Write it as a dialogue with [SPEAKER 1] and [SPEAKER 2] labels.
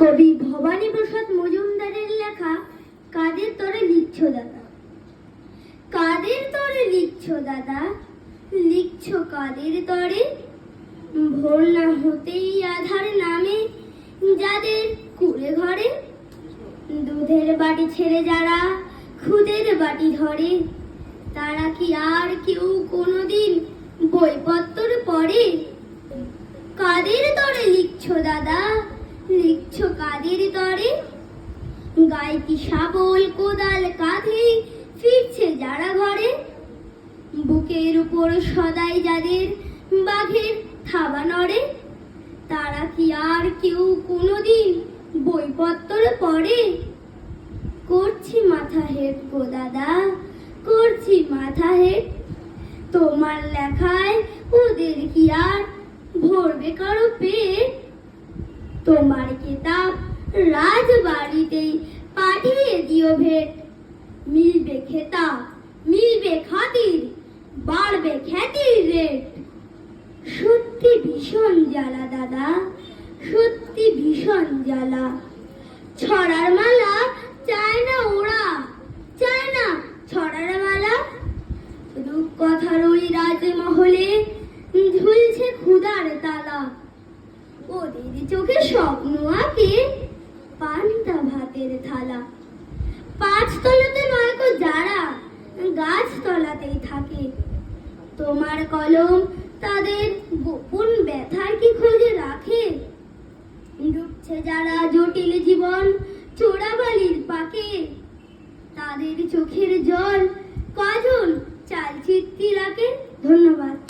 [SPEAKER 1] কবি ভবানী প্রসাদ মজুমদারের লেখা, কাদের তরে লিখছ দাদা? কাদের তরে লিখছ দাদা? লিখছ কাদের তরে? ভোর না হতেই আধার নামে, যাদের কুড়ে ঘরে। দুধের বাটি ছেড়ে যারা খুদের বাটি ধরে, তারা কি আর কেউ কোনোদিন বইপত্তর পড়ে? কাদের তরে লিখছো লিখছো কাদের তরে? গায়ে কি শাবল কোদাল কাঁধে ফিরছে যারা ঘরে। বুকের উপর সদাই যাদের বাঘের থাবা নড়ে, তারা কি আর কেউ কোনোদিন বইপত্তর পড়ে? করছি মাথা হেট গো দাদা, করছি মাথা হেট। তোমার লেখায় ওদের কি আর ভরবে কারও পেট? তোমার কিতাব রাজবাড়িতেই পাঠিয়ে দিও ভেট। মিলবে খেতা মিলবে খাতির, বাড়বে খ্যাতির রেট। সত্যি ভীষণ জ্বালা, দাদা, সত্যি ভীষণ জ্বালা। ছড়ার মালা চায় না ওরা, চায় না ছড়ার মালা। রূপকথার ওই রাজমহলে ঝুলছে ক্ষুদার তালা। ওদের চোখে স্বপ্ন আঁকে পান্তা ভাতের থালা। পাঁচ তলাতে নয় নয়তো যারা গাছ তলাতেই থাকে। তোমার কলম তাদের গোপন ব্যথার কি খোঁজে রাখে? ডুবছে যারা জটিল জীবন চোরাবালির পাকে। তাদের চোখের জল কজন চালচিত্রি রাখে? ধন্যবাদ।